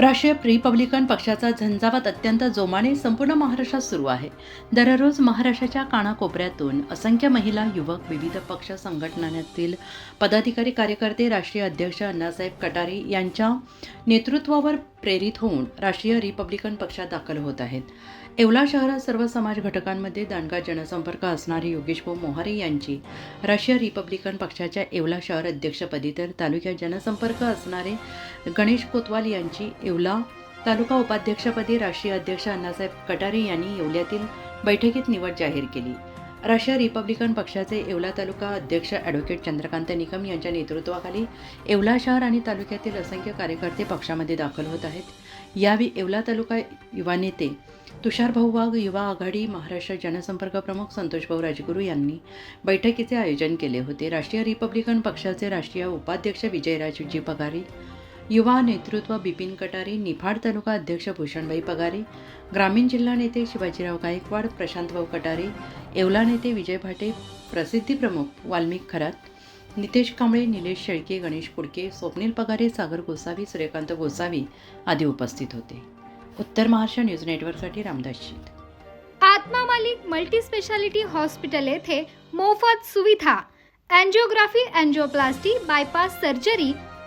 राष्ट्रीय रिपब्लिकन पक्षाचा झंझावात अत्यंत जोमाने संपूर्ण महाराष्ट्रात सुरू आहे. दररोज महाराष्ट्राच्या कानाकोपऱ्यातून असंख्य महिला युवक विविध पक्ष संघटनांतील पदाधिकारी कार्यकर्ते राष्ट्रीय अध्यक्ष अण्णासाहेब कटारे यांच्या नेतृत्वावर प्रेरित होऊन राष्ट्रीय रिपब्लिकन पक्षात दाखल होत आहेत. येवला शहरात सर्व समाज घटकांमध्ये दांडगा जनसंपर्क असणारे योगेशभाऊ मोहारे यांची राष्ट्रीय रिपब्लिकन पक्षाच्या येवला शहर अध्यक्षपदी तर तालुक्यात जनसंपर्क असणारे गणेश कोतवाल यांची येवला तालुका उपाध्यक्षपदी राष्ट्रीय अध्यक्ष अण्णासाहेब कटारे यांनी येवल्यातील बैठकीत निवड जाहीर केली. राष्ट्रीय रिपब्लिकन पक्षाचे येवला तालुका अध्यक्ष ॲडव्होकेट चंद्रकांत निकम यांच्या नेतृत्वाखाली येवला शहर आणि तालुक्यातील असंख्य कार्यकर्ते पक्षामध्ये दाखल होत आहेत. यावेळी येवला तालुका युवा नेते तुषार भाऊ वाघ युवा आघाडी महाराष्ट्र जनसंपर्क प्रमुख संतोष भाऊ राजगुरू यांनी बैठकीचे आयोजन केले होते. राष्ट्रीय रिपब्लिकन पक्षाचे राष्ट्रीय उपाध्यक्ष विजयराजजी पगारी युवा नेतृत्व बिपिन कटारे निफाड तालुका अध्यक्ष भूषणबाई पगारे ग्रामीण जिल्हा नेते शिवाजीराव गायकवाड प्रशांतभाऊ कटारे येवला नेते विजय भाटे प्रसिद्धी प्रमुख वाल्मिक खरात नितेश कांबळे निलेश शेळके गणेश कुडके स्वप्नील पगारे सागर गोसावी सूर्यकांत गोसावी आदी उपस्थित होते. उत्तर महाराष्ट्र न्यूज नेटवर्कसाठी रामदास शीत आत्मा मालिक मल्टीस्पेशालिटी हॉस्पिटल येथे मोफत सुविधा अँजिओग्राफी अँजिओप्लास्टी बायपास सर्जरी